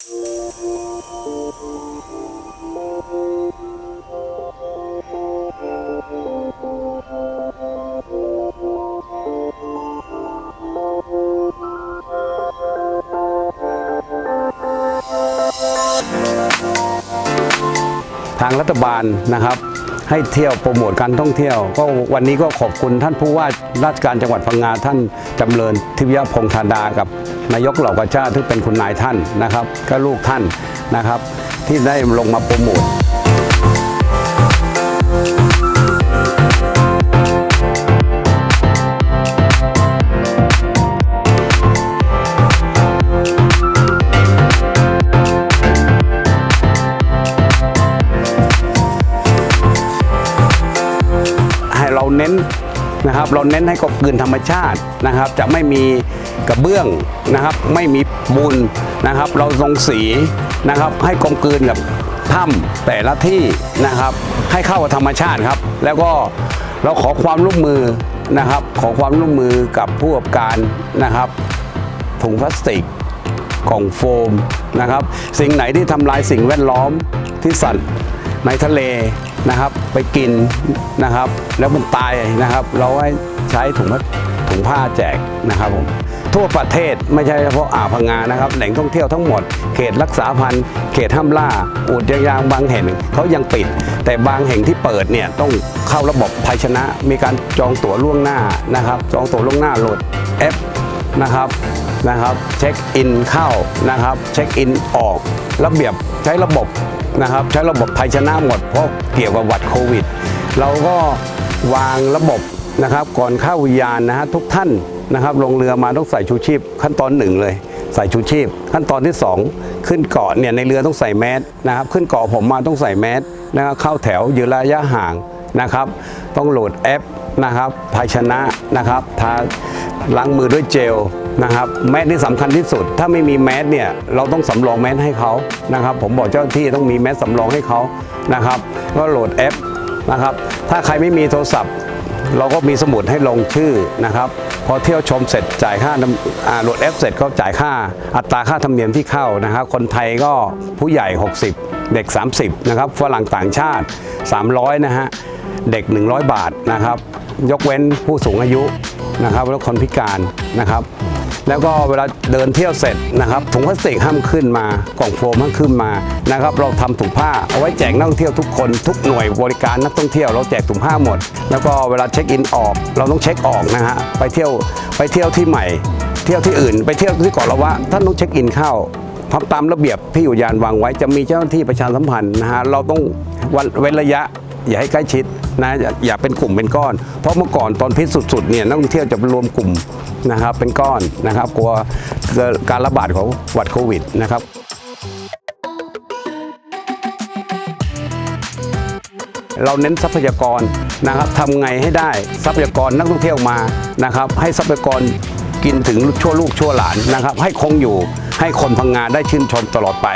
ทางรัฐบาลนะครับ ให้เที่ยวโปรโมทการท่องเที่ยว ก็วันนี้ก็ขอบคุณท่านผู้ว่าราชการจังหวัดพังงาท่านจำเริญทิพยพงษ์ธาดากับนายกเหล่ากาชาติที่เป็นคุณนายท่านนะครับ ก็ลูกท่านนะครับ ที่ได้ลงมาโปรโมท เราเน้นนะครับเราเน้นให้กบกลืนธรรมชาตินะครับ จะไม่มีกระเบื้องนะครับ ไม่มีบุญนะครับ เราลงสีนะครับ ให้กลมกลืนกับถ้ำแต่ละที่นะครับ ให้เข้ากับธรรมชาติครับ แล้วก็เราขอความร่วมมือนะครับ ขอความร่วมมือกับผู้ประกอบการนะครับถุงพลาสติกกล่องโฟมนะครับ สิ่งไหนที่ทำลายสิ่งแวดล้อมที่สัตว์ในทะเล นะครับ ไปกินนะครับ แล้วมันตายนะครับ เราให้ใช้ถุงถุงผ้าแจกนะครับผมทั่วประเทศไม่ใช่เฉพาะอ่าวพังงานะครับ แหล่งท่องเที่ยวทั้งหมด เขตรักษาพันธุ์ เขตห้ามล่าอุทยานบางแห่งเขายังปิด แต่บางแห่งที่เปิดเนี่ยต้องเข้าระบบไทยชนะ มีการจองตั๋วล่วงหน้านะครับ จองตั๋วล่วงหน้าโหลดแอปนะครับนะครับ เช็คอินเข้านะครับ เช็คอินออก ระเบียบใช้ระบบ นะครับ ใช้ระบบไทยชนะหมดเพราะเกี่ยวกับวัดโควิด เราก็วางระบบนะครับ ก่อนเข้าอุทยานนะฮะทุกท่านนะครับ ลงเรือมาต้องใส่ชูชีพ ขั้นตอนหนึ่งเลย ใส่ชูชีพ ขั้นตอนที่ 2 ขึ้นเกาะเนี่ยในเรือต้องใส่แมสนะครับ ขึ้นเกาะผมมาต้องใส่แมสนะครับเข้าแถวยืนระยะห่างนะครับ ต้องโหลดแอปนะครับภาชนะนะครับทาล้างมือด้วยเจล นะครับแมสนี่สำคัญที่สุด ถ้าไม่มีแมสเนี่ยเราต้องสำรองแมสให้เขานะครับ ผมบอกเจ้าที่ต้องมีแมสสำรองให้เขานะครับก็โหลดแอปนะครับ ถ้าใครไม่มีโทรศัพท์ เราก็มีสมุดให้ลงชื่อนะครับพอเที่ยวชมเสร็จจ่ายค่าน้ำอ่าโหลดแอปเสร็จก็จ่ายค่าอัตราค่าธรรมเนียมที่เข้านะครับ คนไทยก็ผู้ใหญ่ 60 เด็ก 30นะครับฝรั่งต่างชาติ 300นะฮะเด็ก 100 บาทนะครับ ยกเว้นผู้สูงอายุนะครับแล้วคนพิการนะครับ แล้วก็เวลาเดินเที่ยวเสร็จนะครับถุงพลาสติกห้ามขึ้นมากล่องโฟมห้ามขึ้นมานะครับเราทำถุงผ้าเอาไว้แจกนักท่องเที่ยวทุกคนทุกหน่วยบริการนักท่องเที่ยวเราแจกถุงผ้าหมด แล้วก็เวลาเช็คอินออก เราต้องเช็คออกนะฮะไปเที่ยวไปเที่ยวที่ใหม่ เที่ยวที่อื่น ไปเที่ยวที่เกาะละวะท่านต้องเช็คอินเข้า ทำตามระเบียบที่อุทยานวางไว้จะมีเจ้าหน้าที่ประชาสัมพันธ์นะฮะเราต้องวันเว้นระยะอย่าให้ใกล้ชิดนะอย่าเป็นกลุ่มเป็นก้อน เพราะเมื่อก่อนตอนพิษสุดๆเนี่ยนักท่องเที่ยวจะไปรวมกลุ่มนะครับเป็นก้อนนะครับกลัวเกิดการระบาดของหวัดโควิดนะครับเราเน้นทรัพยากรนะครับทำไงให้ได้ทรัพยากรนักท่องเที่ยวมานะครับ ให้ทรัพยากรกินถึงชั่วลูกชั่วหลานนะครับ ให้คงอยู่ ให้คนพังงาได้ชื่นชมตลอดไป